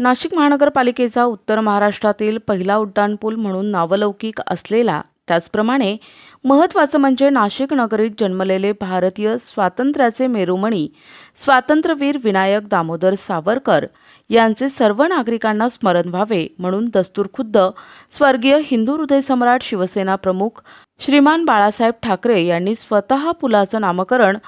नाशिक महानगरपालिकेचा उत्तर महाराष्ट्रातील पहिला उड्डाणपूल म्हणून नावलौकिक असलेला त्याचप्रमाणे महत्त्वाचं म्हणजे नाशिक नगरीत जन्मलेले भारतीय स्वातंत्र्याचे मेरुमणी स्वातंत्र्यवीर विनायक दामोदर सावरकर यांचे सर्व नागरिकांना स्मरण व्हावे म्हणून दस्तूरखुद्द स्वर्गीय हिंदू हृदय सम्राट शिवसेना प्रमुख श्रीमान बाळासाहेब ठाकरे यांनी स्वतः पुलाचं नामकरण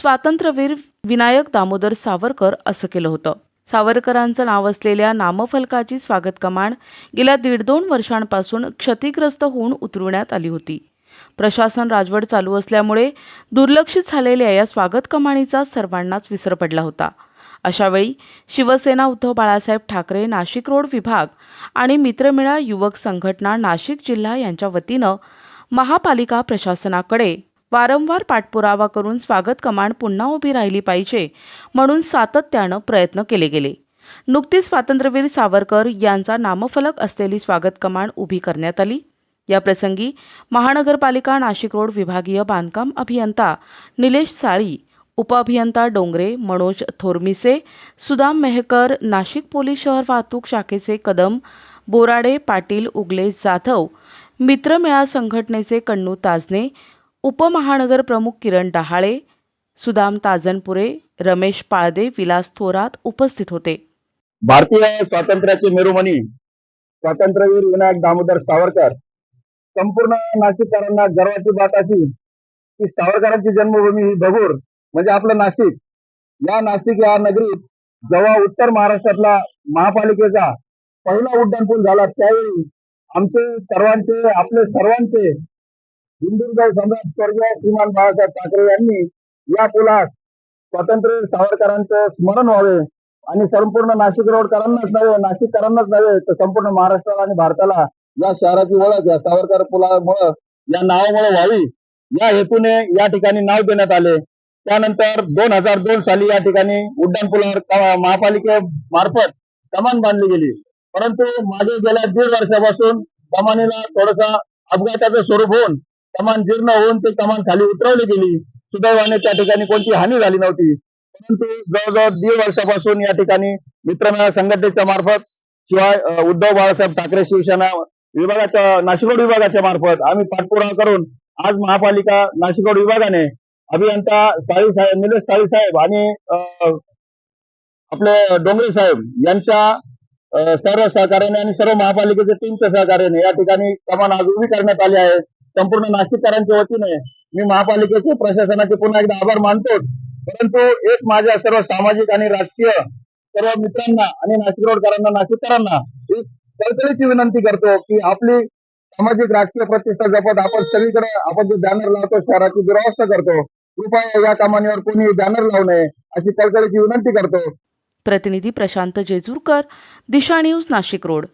स्वातंत्र्यवीर विनायक दामोदर सावरकर असं केलं होतं. सावरकरांचं नाव असलेल्या नामफलकाची स्वागत कमान गेल्या दीड दोन वर्षांपासून क्षतिग्रस्त होऊन उतरवण्यात आली होती. प्रशासन राजवट चालू असल्यामुळे दुर्लक्षित झालेल्या या स्वागत कमाणीचा सर्वांनाच विसर पडला होता. अशावेळी शिवसेना उद्धव बाळासाहेब ठाकरे नाशिक रोड विभाग आणि मित्रमेळा युवक संघटना नाशिक जिल्हा यांच्या वतीनं महापालिका प्रशासनाकडे वारंवार पाठपुरावा करून स्वागत कमान पुन्हा उभी राहिली पाहिजे म्हणून सातत्यानं प्रयत्न केले गेले. नुकतीच स्वातंत्र्यवीर सावरकर यांचा नामफलक असलेली स्वागत कमान उभी करण्यात आली. या प्रसंगी महानगरपालिका नाशिक रोड विभागीय बांधकाम अभियंता निलेश साळी उपअभियंता डोंगरे मनोज थोरमिसे सुदाम मेहकर नाशिक पोलीस शहर वाहतूक शाखेचे कदम बोराडे पाटील उगले जाधव मित्रमेळा संघटनेचे कण्णू ताजने उपमहानगर प्रमुख किरण डहाळे सुदाम ताजनपुरे रमेश पाळदे विलास थोरात उपस्थित होते. भारतीय स्वातंत्र्याचे मेरुमणी स्वातंत्र्यवीर विनायक दामोदर सावरकर संपूर्ण नाशिककरांना गर्वाची बात अशी की सावरकरांची जन्मभूमी ही भगूर म्हणजे आपलं नाशिक. या नाशिक या नगरीत जेव्हा उत्तर महाराष्ट्रातला महापालिकेचा पहिला उड्डाणपूल झाला त्यावेळी आमचे सर्वांचे आपले सर्वांचे हिंदुहृदय सम्राट स्वर्गीय श्रीमान बाळासाहेब ठाकरे यांनी या पुलास स्वातंत्र्य सावरकरांचं स्मरण व्हावे आणि संपूर्ण नाशिक रोडकरांनाच नव्हे नाशिककरांनाच नव्हे तर संपूर्ण महाराष्ट्राला आणि भारताला या शहराची ओळख या सावरकर पुलामुळं या नावामुळे व्हावी. या हेतूने या ठिकाणी नाव देण्यात आले. त्यानंतर दोन हजार दोन साली या ठिकाणी उड्डाण पुलावर महापालिकेमार्फत कमान बांधली गेली. परंतु मागे गेल्या दीड वर्षापासून कमानीला थोडासा अपघाताचं स्वरूप होऊन कमान जीर्ण होऊन ते कमान खाली उतरवली गेली. सुदैवाने त्या ठिकाणी कोणती हानी झाली नव्हती. परंतु जवळजवळ दीड वर्षापासून या ठिकाणी मित्रमेळा संघटनेच्या मार्फत शिवाय उद्धव बाळासाहेब ठाकरे शिवसेना विभागाच्या नाशिकोड विभागाच्या मार्फत आम्ही पाठपुरावा करून आज महापालिका नाशिकोड विभागाने अभियंता साळी साहेब निलेश साळी साहेब आणि आपले डोंगरे साहेब यांच्या सर्व सहकार्याने आणि सर्व महापालिकेच्या टीमच्या सहकार्याने या ठिकाणी कमान आज उभी करण्यात आली आहे. संपूर्ण नाशिककरांच्या वतीने मी महापालिकेचे प्रशासनाचे पुन्हा एकदा आभार मानतो. परंतु एक माझ्या सर्व सामाजिक आणि राजकीय सर्व मित्रांना आणि नाशिक रोडकरांना नाशिककरांना एक कळकळीची विनंती करतो की आपली सामाजिक राजकीय प्रतिष्ठा जपत आपण सगळीकडे आपण जे बॅनर लावतो शहराची दुरावस्था करतो कृपया या कामांवर कोणी बॅनर लावू नये अशी कळकळीची विनंती करतो. प्रतिनिधी प्रशांत जेजूरकर दिशा न्यूज नाशिक रोड.